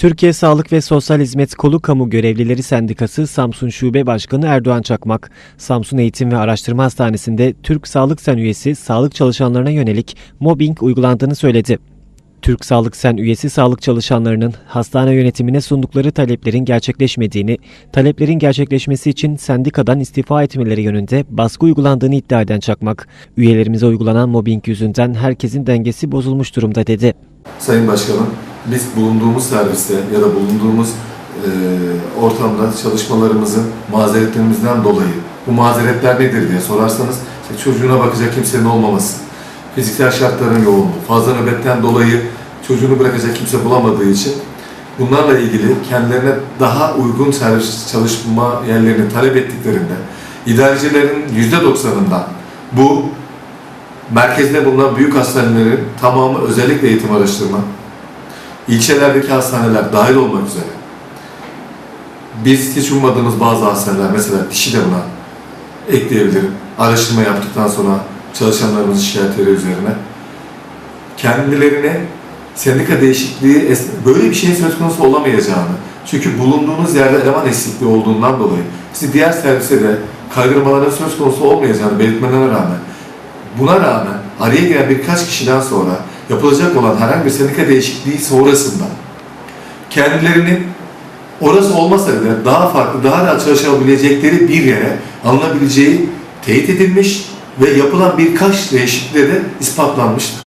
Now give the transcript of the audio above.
Türkiye Sağlık ve Sosyal Hizmet Kolu Kamu Görevlileri Sendikası Samsun Şube Başkanı Erdoğan Çakmak, Samsun Eğitim ve Araştırma Hastanesi'nde Türk Sağlık Sen üyesi sağlık çalışanlarına yönelik mobbing uygulandığını söyledi. Türk Sağlık Sen üyesi sağlık çalışanlarının hastane yönetimine sundukları taleplerin gerçekleşmediğini, taleplerin gerçekleşmesi için sendikadan istifa etmeleri yönünde baskı uygulandığını iddia eden Çakmak, üyelerimize uygulanan mobbing yüzünden herkesin dengesi bozulmuş durumda dedi. Sayın Başkanım, biz bulunduğumuz serviste ya da bulunduğumuz e, ortamda çalışmalarımızın mazeretlerimizden dolayı, bu mazeretler nedir diye sorarsanız, işte çocuğuna bakacak kimsenin olmaması, fiziksel şartların yoğunluğu, fazla nöbetten dolayı çocuğunu bırakacak kimse bulamadığı için bunlarla ilgili kendilerine daha uygun servis çalışma yerlerini talep ettiklerinde idarecilerin %90'ından bu merkezde bulunan büyük hastanelerin tamamı özellikle eğitim araştırma, ilçelerdeki hastaneler dahil olmak üzere biz hiç ummadığımız bazı hastaneler, mesela dişi de buna ekleyebilirim. Araştırma yaptıktan sonra çalışanlarımızın şikayetleri üzerine kendilerine sendika değişikliği, böyle bir şeyin söz konusu olamayacağını, çünkü bulunduğunuz yerde eleman eksikliği olduğundan dolayı sizi diğer servise de kaydırmaların söz konusu olmayacağını belirtmelerine rağmen Buna rağmen araya giren birkaç kişiden sonra yapılacak olan herhangi bir sendika değişikliği sonrasında kendilerinin orası olmasa bile daha farklı, daha rahat çalışabilecekleri bir yere alınabileceği teyit edilmiş ve yapılan birkaç değişikliğe de ispatlanmıştır.